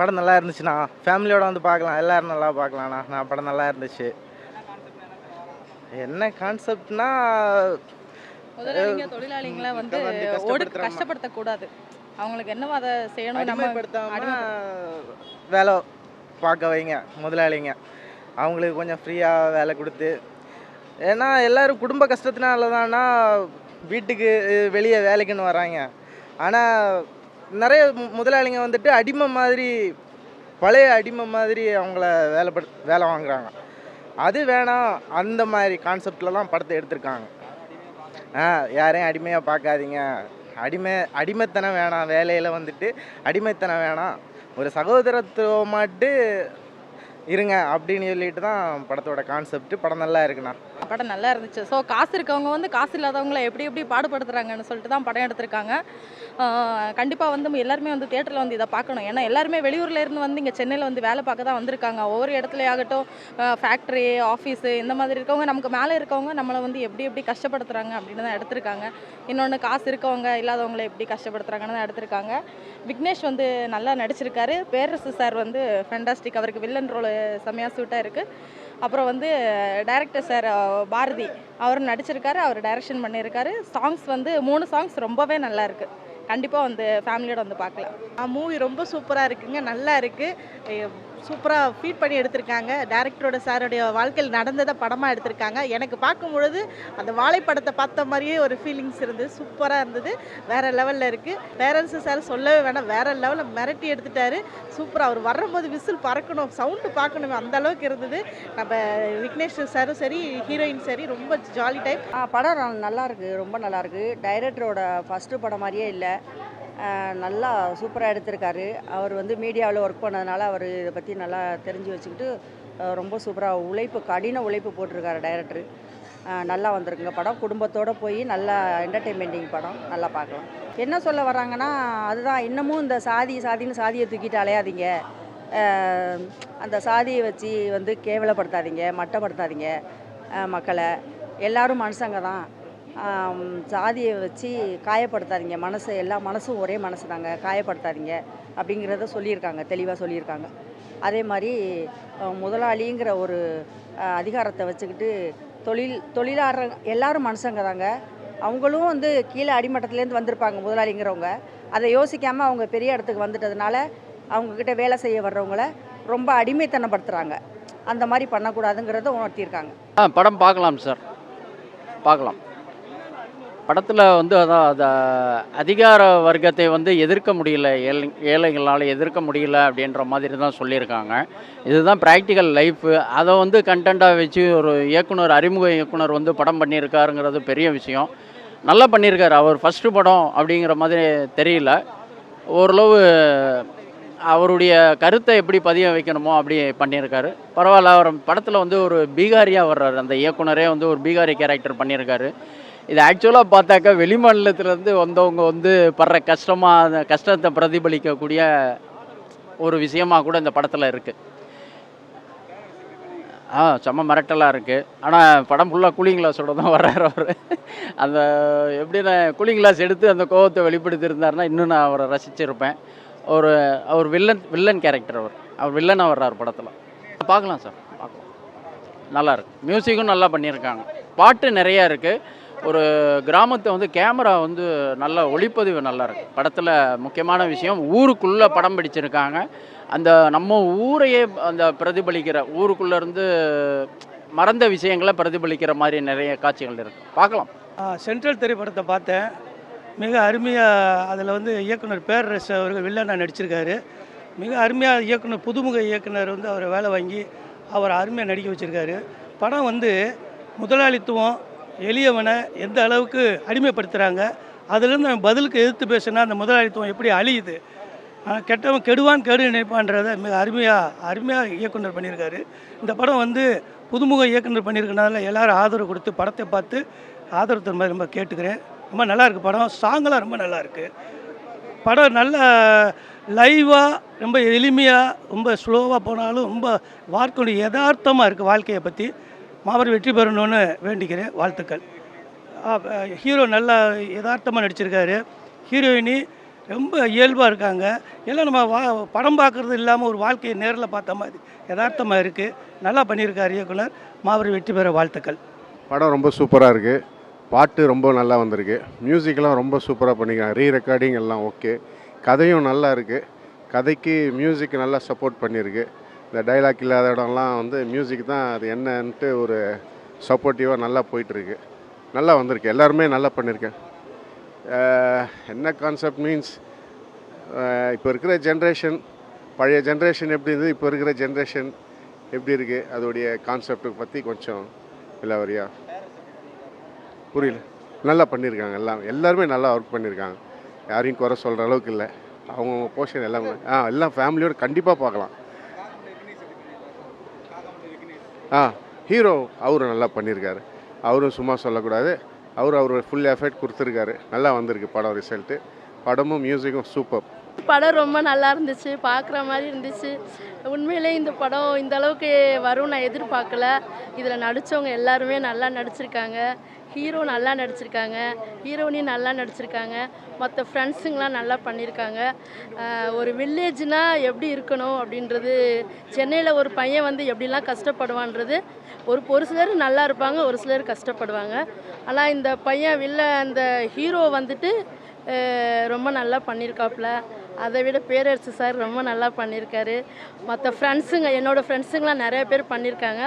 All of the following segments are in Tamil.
படம் நல்லா இருந்துச்சுண்ணா. ஃபேமிலியோட வந்து பார்க்கலாம். எல்லாரும் நல்லா பார்க்கலாம்ண்ணா. நான் படம் நல்லா இருந்துச்சு. என்ன கான்செப்ட்னா முதலாளிங்க தொழிலாளிங்களை வந்து வந்து ஒடு கஷ்டப்படுத்துறாம. கஷ்டப்படுத்தக்கூடாது. அவங்களுக்கு என்னவோ அதை செய்யணும் நம்ம வேலை பார்க்க வைங்க முதலாளிங்க. அவங்களுக்கு கொஞ்சம் ஃப்ரீயாக வேலை கொடுத்து. ஏன்னா எல்லாரும் குடும்ப கஷ்டத்தினால தான்னா வீட்டுக்கு வெளியே வேலைக்குன்னு வராங்க. ஆனால் நிறைய முதலாளிங்க வந்துட்டு அடிமை மாதிரி பழைய அடிமை மாதிரி அவங்கள வேலை படு வேலை வாங்குறாங்க. அது வேணாம் அந்த மாதிரி கான்செப்டில் தான் படத்தை எடுத்திருக்காங்க. ஆ யாரையும் அடிமையாக பார்க்காதீங்க. அடிமை அடிமைத்தனம் வேணாம் வேலையில் வந்துட்டு அடிமைத்தனம் வேணாம். ஒரு சகோதரத்துவமாட்டு இருங்க அப்படின்னு சொல்லிட்டு தான் படத்தோட கான்செப்ட் படம் நல்லா இருக்குண்ணா. படம் நல்லா இருந்துச்சு. ஸோ காசு இருக்கவங்க வந்து காசு இல்லாதவங்களை எப்படி எப்படி பாடுபடுத்துறாங்கன்னு சொல்லிட்டு தான் படம் எடுத்திருக்காங்க. கண்டிப்பாக வந்து எல்லாருமே வந்து தேட்டரில் வந்து இதை பார்க்கணும். ஏன்னா எல்லாருமே வெளியூரில் இருந்து வந்து இங்கே சென்னையில் வந்து வேலை பார்க்க தான் வந்திருக்காங்க. ஒவ்வொரு இடத்துல ஆகட்டும் ஃபேக்ட்ரி ஆஃபீஸு இந்த மாதிரி இருக்கவங்க நமக்கு மேலே இருக்கவங்க நம்மளை வந்து எப்படி எப்படி கஷ்டப்படுத்துகிறாங்க அப்படின்னு தான் எடுத்திருக்காங்க. இன்னொன்று காசு இருக்கவங்க இல்லாதவங்களை எப்படி கஷ்டப்படுத்துகிறாங்கன்னு தான் எடுத்திருக்காங்க. விக்னேஷ் வந்து நல்லா நடிச்சிருக்காரு. பேரரசு சார் வந்து ஃபென்டாஸ்டிக் அவருக்கு வில்லன் ரோல் செம்மையாக சூட்டாக இருக்குது அப்புறம் வந்து டைரக்டர் சார் பாரதி அவர் நடிச்சிருக்காரு அவர் டைரக்ஷன் பண்ணியிருக்காரு. சாங்ஸ் வந்து மூணு சாங்ஸ் ரொம்பவே நல்லா இருக்குது கண்டிப்பாக வந்து ஃபேமிலியோடு வந்து பார்க்கலாம். மூவி ரொம்ப சூப்பராக இருக்குங்க நல்லா இருக்குது சூப்பராக ஃபீட் பண்ணி எடுத்திருக்காங்க. டேரக்டரோட சாருடைய வாழ்க்கையில் நடந்ததை படமாக எடுத்திருக்காங்க. எனக்கு பார்க்கும் பொழுது அந்த வாழைப்படத்தை பார்த்த மாதிரியே ஒரு ஃபீலிங்ஸ் இருந்தது. சூப்பராக இருந்தது. வேறு லெவலில் இருக்குது பேரண்ட்ஸு சார் சொல்லவே வேணாம். வேறு லெவலில் மிரட்டி எடுத்துட்டாரு. சூப்பராக அவர் வரும்போது விசில் பறக்கணும் சவுண்டு பார்க்கணும் அந்த அளவுக்கு இருந்தது. நம்ம விக்னேஸ்வர் சாரும் சரி ஹீரோயின் சரி ரொம்ப ஜாலி டைப் படம் நல்லாயிருக்கு நல்லா இருக்கு. ரொம்ப நல்லா இருக்கு. டைரக்டரோட ஃபஸ்ட்டு படம் மாதிரியே இல்லை. நல்லா சூப்பராக எடுத்திருக்காரு. அவர் வந்து மீடியாவில் ஒர்க் பண்ணதுனால அவர் இதை பற்றி நல்லா தெரிஞ்சு வச்சுக்கிட்டு ரொம்ப சூப்பராக உழைப்பு கடின உழைப்பு போட்டிருக்காரு டைரக்டர் நல்லா வந்திருக்குங்க படம். குடும்பத்தோடு போய் நல்லா என்டர்டெயின்மெண்டிங் படம். நல்லா பார்க்கலாம். என்ன சொல்ல வராங்கன்னா அதுதான் இன்னமும் இந்த சாதி சாதின்னு சாதியை தூக்கிட்டு அலையாதீங்க. அந்த சாதியை வச்சு வந்து கேவலப்படுத்தாதீங்க மட்டப்படுத்தாதீங்க மக்களை. எல்லாரும் மனுஷங்க தான். ஜாதியை வச்சு காயப்படுத்தாதீங்க. மனசு எல்லா மனசும் ஒரே மனசு தாங்க காயப்படுத்தாதீங்க அப்படிங்கிறத சொல்லியிருக்காங்க. தெளிவாக சொல்லியிருக்காங்க. அதே மாதிரி முதலாளிங்கிற ஒரு அதிகாரத்தை வச்சுக்கிட்டு தொழில் தொழிலாளர் எல்லாரும் மனுஷங்க தாங்க அவங்களும் வந்து கீழே அடிமட்டத்துலேருந்து வந்திருப்பாங்க முதலாளிங்கிறவங்க. அதை யோசிக்காமல் அவங்க பெரிய இடத்துக்கு வந்துட்டதுனால அவங்கக்கிட்ட வேலை செய்ய வர்றவங்கள ரொம்ப அடிமைத்தனப்படுத்துகிறாங்க அந்த மாதிரி பண்ணக்கூடாதுங்கிறத உணர்த்தியிருக்காங்க. ஆ படம் பார்க்கலாம் சார். பார்க்கலாம். படத்தில் வந்து அதான் அந்த அதிகார வர்க்கத்தை வந்து எதிர்க்க முடியல. ஏழை ஏழைகளால் எதிர்க்க முடியல அப்படின்ற மாதிரி தான் சொல்லியிருக்காங்க. இதுதான் ப்ராக்டிக்கல் லைஃபு அதை வந்து கண்டென்ட்டாக வச்சு ஒரு இயக்குனர் அறிமுக இயக்குனர் வந்து படம் பண்ணியிருக்காருங்கிறது பெரிய விஷயம். நல்லா பண்ணியிருக்காரு. அவர் ஃபஸ்ட்டு படம் அப்படிங்கிற மாதிரி தெரியல. ஓரளவு அவருடைய கருத்தை எப்படி பதிய வைக்கணுமோ அப்படி பண்ணியிருக்காரு. பரவாயில்ல அவர் படத்தில் வந்து ஒரு பீகாரியாக வர்றாரு. அந்த இயக்குனரே வந்து ஒரு பீகாரி கேரக்டர் பண்ணியிருக்காரு. இது ஆக்சுவலாக பார்த்தாக்கா வெளிமாநிலத்திலேருந்து வந்தவங்க வந்து படுற கஷ்டமாக அந்த கஷ்டத்தை பிரதிபலிக்கக்கூடிய ஒரு விஷயமாக கூட இந்த படத்தில் இருக்குது ஆ செம்ம மிரட்டலாக இருக்குது ஆனால் படம் ஃபுல்லாக கூலிங் கிளாஸோட தான் வர்றார் அவர். அந்த எப்படின்னா கூலிங் கிளாஸ் எடுத்து அந்த கோபத்தை வெளிப்படுத்தியிருந்தாருன்னா இன்னும் நான் அவரை ரசிச்சிருப்பேன். ஒரு அவர் வில்லன் வில்லன் கேரக்டர் அவர். அவர் வில்லனாக வர்றார் படத்தில். பார்க்கலாம் சார் பார்க்கலாம். நல்லா இருக்கு. மியூசிக்கும் நல்லா பண்ணியிருக்காங்க. பாட்டு நிறையா இருக்குது ஒரு கிராமத்தை வந்து கேமரா வந்து நல்ல ஒளிப்பதிவு நல்லா இருக்கு. படத்தில் முக்கியமான விஷயம் ஊருக்குள்ளே படம் பிடிச்சிருக்காங்க. அந்த நம்ம ஊரையே அந்த பிரதிபலிக்கிற ஊருக்குள்ளே இருந்து மறந்த விஷயங்களை பிரதிபலிக்கிற மாதிரி நிறைய காட்சிகள் இருக்குது பார்க்கலாம். சென்ட்ரல் திரைப்படத்தை பார்த்தேன். மிக அருமையாக அதில் வந்து இயக்குனர் பேரரசு அவர்கள் வில்லனாக நடிச்சிருக்காரு. மிக அருமையாக இயக்குனர் புதுமுக இயக்குனர் வந்து அவரை வேலை வாங்கி அவரை அருமையாக நடிக்க வச்சுருக்காரு. படம் வந்து முதலாளித்துவம் எளியவனை எந்த அளவுக்கு அடிமைப்படுத்துகிறாங்க அதுலேருந்து அவன் பதிலுக்கு எதிர்த்து பேசுனா அந்த முதலாளித்துவம் எப்படி அழியுது? கெட்டவன் கெடுவான் கெடு நினைப்பான்றதை மிக அருமையாக அருமையாக இயக்குனர் பண்ணியிருக்காரு. இந்த படம் வந்து புதுமுக இயக்குனர் பண்ணியிருக்கனால எல்லாரும் ஆதரவு கொடுத்து படத்தை பார்த்து ஆதரவு தர மாதிரி ரொம்ப கேட்டுக்கிறேன். ரொம்ப நல்லாயிருக்கு படம். சாங்கெல்லாம் ரொம்ப நல்லாயிருக்கு படம் நல்ல லைவாக ரொம்ப எளிமையாக ரொம்ப ஸ்லோவாக போனாலும் ரொம்ப வாழ்க்கையுடைய யதார்த்தமாக இருக்குது வாழ்க்கையை பற்றி மாபெரும் வெற்றி பெறணும்னு வேண்டிக்கிறேன். வாழ்த்துக்கள். ஹீரோ நல்லா யதார்த்தமாக நடிச்சிருக்காரு. ஹீரோயினி ரொம்ப இயல்பாக இருக்காங்க. எல்லாம் நம்ம வா படம் பார்க்குறது இல்லாமல் ஒரு வாழ்க்கையை நேரில் பார்த்த மாதிரி யதார்த்தமாக இருக்குது நல்லா பண்ணியிருக்கார் இயக்குனர். மாபெரும் வெற்றி பெற வாழ்த்துக்கள். படம் ரொம்ப சூப்பராக இருக்குது பாட்டு ரொம்ப நல்லா வந்திருக்கு. மியூசிக்லாம் ரொம்ப சூப்பராக பண்ணிக்கிறாங்க. ரீ ரெக்கார்டிங் எல்லாம் ஓகே. கதையும் நல்லா இருக்குது கதைக்கு மியூசிக் நல்லா சப்போர்ட் பண்ணியிருக்கு. இந்த டைலாக் இல்லாத இடம்லாம் வந்து மியூசிக் தான் அது என்னன்ட்டு ஒரு சப்போர்ட்டிவாக நல்லா போயிட்டுருக்கு. நல்லா வந்திருக்கு. எல்லாருமே நல்லா பண்ணியிருக்கேன். என்ன கான்செப்ட் மீன்ஸ் இப்போ இருக்கிற ஜென்ரேஷன் பழைய ஜென்ரேஷன் எப்படி இருந்தது? இப்போ இருக்கிற ஜென்ரேஷன் எப்படி இருக்குது அதோடைய கான்செப்டை பற்றி கொஞ்சம் விலாவரியா புரியல. நல்லா பண்ணியிருக்காங்க எல்லாம். எல்லாருமே நல்லா ஒர்க் பண்ணியிருக்காங்க. யாரையும் குறை சொல்கிற அளவுக்கு இல்லை. அவங்கவுங்க போர்ஷன் எல்லாமே. ஆ எல்லாம் ஃபேமிலியோடு கண்டிப்பாக பார்க்கலாம். ஆ ஹீரோ அவரும் நல்லா பண்ணியிருக்காரு. அவரும் சும்மா சொல்லக்கூடாது. அவர் அவர் ஃபுல் எஃபர்ட் கொடுத்துருக்காரு. நல்லா வந்திருக்கு படம் ரிசல்ட்டு படமும் மியூசிக்கும் சூப்பர் படம் ரொம்ப நல்லா இருந்துச்சு பார்க்குற மாதிரி இருந்துச்சு. உண்மையிலே இந்த படம் இந்த அளவுக்கு வரும் நான் எதிர்பார்க்கல. இதில் நடித்தவங்க எல்லாருமே நல்லா நடிச்சிருக்காங்க. ஹீரோ நல்லா நடிச்சிருக்காங்க. ஹீரோயினும் நல்லா நடிச்சிருக்காங்க. மற்ற ஃப்ரெண்ட்ஸுங்களாம் நல்லா பண்ணியிருக்காங்க ஒரு வில்லேஜ்னால் எப்படி இருக்கணும் அப்படின்றது சென்னையில் ஒரு பையன் வந்து எப்படிலாம் கஷ்டப்படுவான்றது ஒரு ஒரு சிலர் நல்லா இருப்பாங்க ஒரு சிலர் கஷ்டப்படுவாங்க. ஆனால் இந்த பையன் வில்ல அந்த ஹீரோ வந்துட்டு ரொம்ப நல்லா பண்ணியிருக்காப்புல அதை விட பேரரசு சார் ரொம்ப நல்லா பண்ணியிருக்காரு. மற்ற ஃப்ரெண்ட்ஸுங்க என்னோடய ஃப்ரெண்ட்ஸுங்களாம் நிறைய பேர் பண்ணியிருக்காங்க.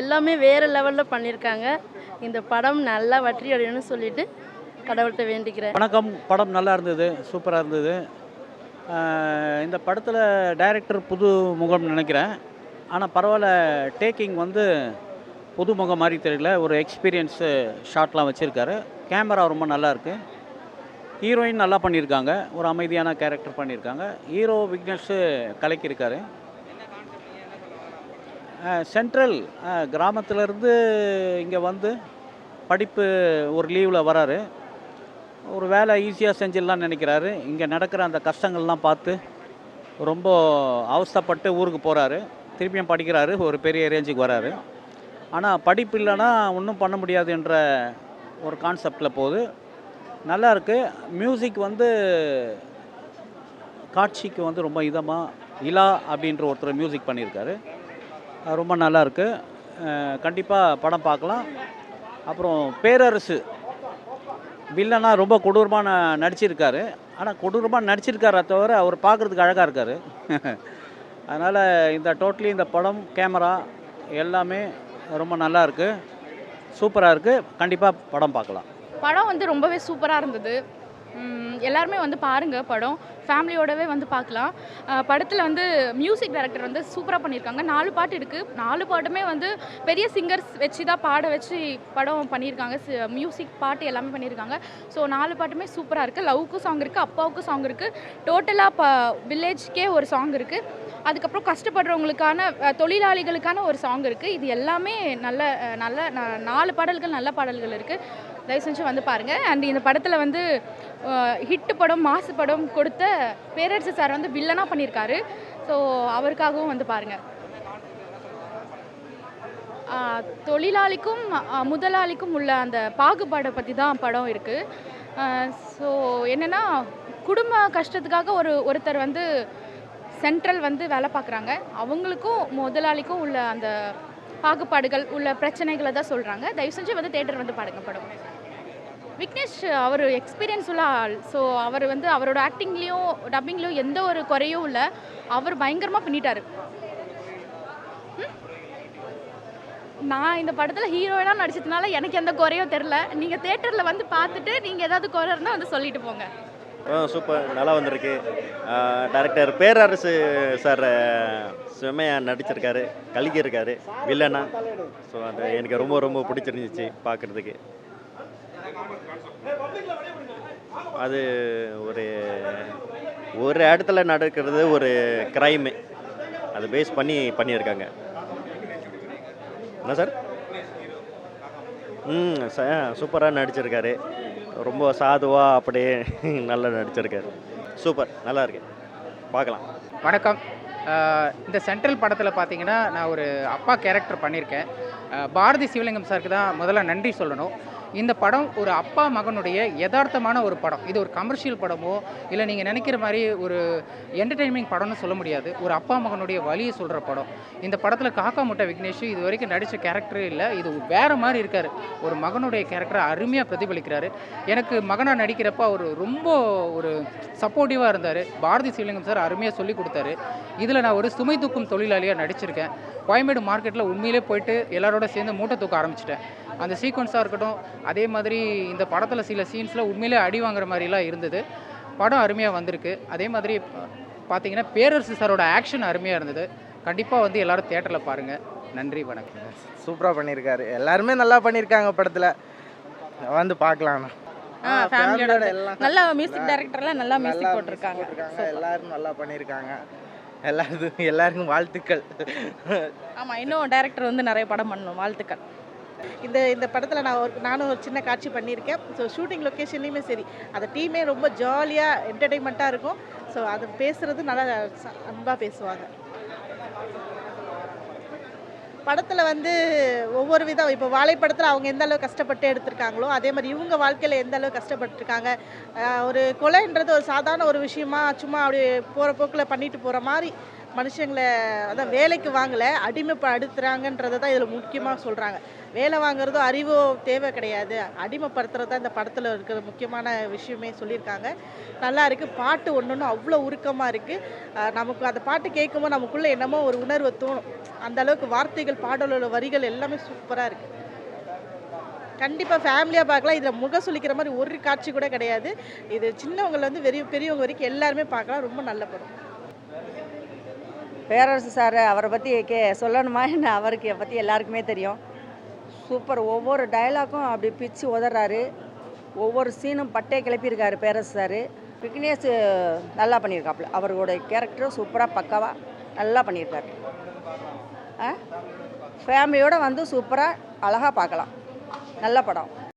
எல்லாமே வேறு லெவலில் பண்ணியிருக்காங்க. இந்த படம் நல்லா வெற்றி அடையணும்னு சொல்லிட்டு கடவுள்கிட்ட வேண்டிக்கிறேன். வணக்கம். படம் நல்லா இருந்தது சூப்பராக இருந்தது. இந்த படத்தில் டைரக்டர் புது முகம்னு நினைக்கிறேன். ஆனால் பரவாயில்ல டேக்கிங் வந்து புது முகம் மாதிரி தெரியல. ஒரு எக்ஸ்பீரியன்ஸு ஷாட்லாம் வச்சுருக்காரு. கேமரா ரொம்ப நல்லாயிருக்கு ஹீரோயின் நல்லா பண்ணியிருக்காங்க. ஒரு அமைதியான கேரக்டர் பண்ணியிருக்காங்க. ஹீரோ விக்னேஷ் கலக்கியிருக்காரு. சென்ட்ரல் கிராமத்திலேருந்து இங்கே வந்து படிப்பு ஒரு லீவில் வராரு. ஒரு வேலை ஈஸியாக செஞ்சிடலாம்னு நினைக்கிறாரு. இங்கே நடக்கிற அந்த கஷ்டங்கள்லாம் பார்த்து ரொம்ப அவஸ்தைப்பட்டு ஊருக்கு போகிறாரு திருப்பியும் படிக்கிறாரு. ஒரு பெரிய ரேஞ்சுக்கு வராரு. ஆனால் படிப்பு இல்லைன்னா ஒன்றும் பண்ண முடியாதுன்ற ஒரு கான்செப்டில் போகுது. நல்லா இருக்குது மியூசிக் வந்து காட்சிக்கு வந்து ரொம்ப இதமாக இலா அப்படின்ற ஒருத்தர் மியூசிக் பண்ணியிருக்காரு. ரொம்ப நல்லா இருக்குது கண்டிப்பாக படம் பார்க்கலாம். அப்புறம் பேரரசு. வில்லனா ரொம்ப கொடூரமாக நடிச்சிருக்காரு. ஆனால் கொடூரமாக நடிச்சிருக்காரே தவிர அவர் பார்க்குறதுக்கு அழகாக இருக்கார். அதனால் இந்த டோட்டலி இந்த படம் கேமரா எல்லாமே ரொம்ப நல்லா இருக்குது சூப்பராக இருக்குது கண்டிப்பாக படம் பார்க்கலாம். படம் வந்து ரொம்பவே சூப்பராக இருந்தது. எல்லாருமே வந்து பாருங்கள் படம். ஃபேமிலியோடவே வந்து பார்க்கலாம் படத்தில் வந்து மியூசிக் டைரக்டர் வந்து சூப்பராக பண்ணியிருக்காங்க நாலு பாட்டு இருக்குது நாலு பாட்டுமே வந்து பெரிய சிங்கர்ஸ் வச்சு தான் பாட வச்சு படம் பண்ணியிருக்காங்க மியூசிக் பாட்டு எல்லாமே பண்ணியிருக்காங்க ஸோ நாலு பாட்டுமே சூப்பராக இருக்குது லவ்வுக்கும் சாங் இருக்குது அப்பாவுக்கும் சாங் இருக்குது டோட்டலாக ப வில்லேஜ்க்கே ஒரு சாங் இருக்குது அதுக்கப்புறம் கஷ்டப்படுறவங்களுக்கான தொழிலாளிகளுக்கான ஒரு சாங் இருக்குது இது எல்லாமே நல்ல நல்ல நாலு பாடல்கள் நல்ல பாடல்கள் இருக்குது தயவு செஞ்சு வந்து பாருங்கள் அண்ட் இந்த படத்தில் வந்து ஹிட்டு படம் மாசு படம் கொடுத்த பேரரசு சார் வந்து வில்லனாக பண்ணியிருக்காரு ஸோ அவருக்காகவும் வந்து பாருங்கள் தொழிலாளிக்கும் முதலாளிக்கும் உள்ள அந்த பாகுபாடை பற்றி தான் படம் இருக்குது ஸோ என்னென்னா குடும்ப கஷ்டத்துக்காக ஒரு ஒருத்தர் வந்து சென்ட்ரல் வந்து வேலை பார்க்குறாங்க. அவங்களுக்கும் முதலாளிக்கும் உள்ள அந்த பாகுபாடுகள் உள்ள பிரச்சனைகளை தான் சொல்கிறாங்க தயவு செஞ்சு வந்து தேட்டர் வந்து பாடுங்க படம். விக்னேஷ் அவர் எக்ஸ்பீரியன்ஸ் உள்ள ஆள். ஸோ அவர் வந்து அவரோட ஆக்டிங்லேயும் டப்பிங்லேயும் எந்த ஒரு குறையும் இல்லை. அவர் பயங்கரமாக பண்ணிட்டார். நான் இந்த படத்தில் ஹீரோயினாக நடிச்சதுனால எனக்கு எந்த குறையும் தெரில நீங்கள் தேட்டரில் வந்து பார்த்துட்டு நீங்கள் ஏதாவது குறை இருந்தால் வந்து சொல்லிட்டு போங்க. சூப்பர். நல்லா வந்திருக்கு. டேரக்டர் பேரரசு சார் செம்மையாக நடிச்சிருக்காரு. கழுகியிருக்காரு வில்லனா ஸோ அது எனக்கு ரொம்ப ரொம்ப பிடிச்சிருந்துச்சு பார்க்குறதுக்கு. அது ஒரு ஒரு இடத்துல நடக்கிறது ஒரு க்ரைமு அது பேஸ் பண்ணி பண்ணியிருக்காங்க. என்ன சார் ம் ச சூப்பராக நடிச்சிருக்காரு. ரொம்ப சாதுவாக அப்படியே நல்லா நடிச்சிருக்காரு. சூப்பர் நல்லா இருக்கு. பார்க்கலாம். வணக்கம். இந்த சென்ட்ரல் படத்தில் பார்த்தீங்கன்னா நான் ஒரு அப்பா கேரக்டர் பண்ணியிருக்கேன் பாரதி சிவலிங்கம் சாருக்கு தான் முதல்ல நன்றி சொல்லணும். இந்த படம் ஒரு அப்பா மகனுடைய யதார்த்தமான ஒரு படம். இது ஒரு கமர்ஷியல் படமோ இல்லை நீங்கள் நினைக்கிற மாதிரி ஒரு என்டர்டெயின்மெண்ட் படம்னு சொல்ல முடியாது. ஒரு அப்பா மகனுடைய வழியை சொல்கிற படம். இந்த படத்தில் காக்கா முட்டை விக்னேஷ் இது வரைக்கும் நடித்த கேரக்டரே இல்லை. இது வேறு மாதிரி இருக்கார். ஒரு மகனுடைய கேரக்டரை அருமையாக பிரதிபலிக்கிறாரு. எனக்கு மகனாக நடிக்கிறப்ப அவர் ரொம்ப ஒரு சப்போர்ட்டிவாக இருந்தார். பாரதி சிவலிங்கம் சார் அருமையாக சொல்லி கொடுத்தாரு. இதில் நான் ஒரு சுமை தூக்கும் தொழிலாளியாக நடிச்சிருக்கேன். கோயம்பேடு மார்க்கெட்டில் உண்மையிலே போயிட்டு எல்லாரோட சேர்ந்து மூட்டை தூக்க ஆரம்பிச்சிட்டேன். அந்த சீக்வன்ஸாக இருக்கட்டும் அதே மாதிரி இந்த படத்தில் சில சீன்ஸில் உண்மையிலே அடி வாங்குற மாதிரிலாம் இருந்தது. படம் அருமையாக வந்திருக்கு. அதே மாதிரி பார்த்தீங்கன்னா பேரரசு சாரோட ஆக்ஷன் அருமையாக இருந்தது. கண்டிப்பாக வந்து எல்லாரும் தேட்டரில் பாருங்கள் நன்றி வணக்கம். சூப்பராக பண்ணியிருக்காரு எல்லாருமே நல்லா பண்ணியிருக்காங்க படத்தில். வந்து பார்க்கலாம் ஆ ஃபேமிலியோட நல்ல மியூசிக் டைரக்டர்லாம் நல்லா மியூசிக் போட்டிருக்காங்க. போட்டிருக்காங்க. எல்லாரும் நல்லா பண்ணியிருக்காங்க எல்லாருக்கும் எல்லாருக்கும் வாழ்த்துக்கள். ஆமாம் இன்னும் டைரக்டர் வந்து நிறைய படம் பண்ணணும். வாழ்த்துக்கள். இந்த இந்த படத்தில் நான் ஒரு நானும் ஒரு சின்ன காட்சி பண்ணியிருக்கேன். ஸோ ஷூட்டிங் லொக்கேஷன்லேயுமே சரி. அந்த டீமே ரொம்ப ஜாலியாக என்டர்டெயின்மெண்ட்டாக இருக்கும். ஸோ அது பேசுகிறது நல்லா அன்பாக பேசுவாங்க. படத்தில் வந்து ஒவ்வொரு விதம் இப்போ வாழைப்படத்தில் அவங்க எந்த அளவு கஷ்டப்பட்டு எடுத்திருக்காங்களோ அதே மாதிரி இவங்க வாழ்க்கையில் எந்த அளவு கஷ்டப்பட்டுருக்காங்க ஒரு கொலைன்றது ஒரு சாதாரண ஒரு விஷயமா சும்மா அப்படியே போகிற போக்கில் பண்ணிட்டு போகிற மாதிரி மனுஷங்களை அதான் வேலைக்கு வாங்கலை அடிமைப்படுத்துகிறாங்கன்றதை தான் இதில் முக்கியமாக சொல்கிறாங்க வேலை வாங்குறதோ அறிவோ தேவை கிடையாது. அடிமைப்படுத்துறது தான் இந்த படத்தில் இருக்கிற முக்கியமான விஷயமே சொல்லியிருக்காங்க. நல்லா இருக்குது பாட்டு ஒன்று ஒன்று அவ்வளோ உருக்கமாக இருக்குது நமக்கு அந்த பாட்டு கேட்கும்போது நமக்குள்ளே என்னமோ ஒரு உணர்வு தோணும். அந்த அளவுக்கு வார்த்தைகள் பாடலோட வரிகள் எல்லாமே சூப்பராக இருக்குது கண்டிப்பாக ஃபேமிலியாக பார்க்கலாம். இதில் முக சுளிக்கிற மாதிரி ஒரு காட்சி கூட கிடையாது. இது சின்னவங்கள்லேருந்து வெறிய பெரியவங்க வரைக்கும் எல்லாருமே பார்க்கலாம். ரொம்ப நல்ல படம். பேரரசு சார் அவரை பற்றி கே சொல்லணுமா? என்ன அவருக்கு பற்றி எல்லாருக்குமே தெரியும். சூப்பர். ஒவ்வொரு டயலாக்கும் அப்படி பிச்சு உதறாரு. ஒவ்வொரு சீனும் பட்டே கிளப்பியிருக்காரு பேரரசு சார். விக்னேஷ் நல்லா பண்ணியிருக்காப்புல. அவரோட கேரக்டரும் சூப்பராக பக்காவாக நல்லா பண்ணியிருக்காரு. ஆ? ஃபேமிலியோடு வந்து சூப்பராக அழகாக பார்க்கலாம். நல்ல படம்.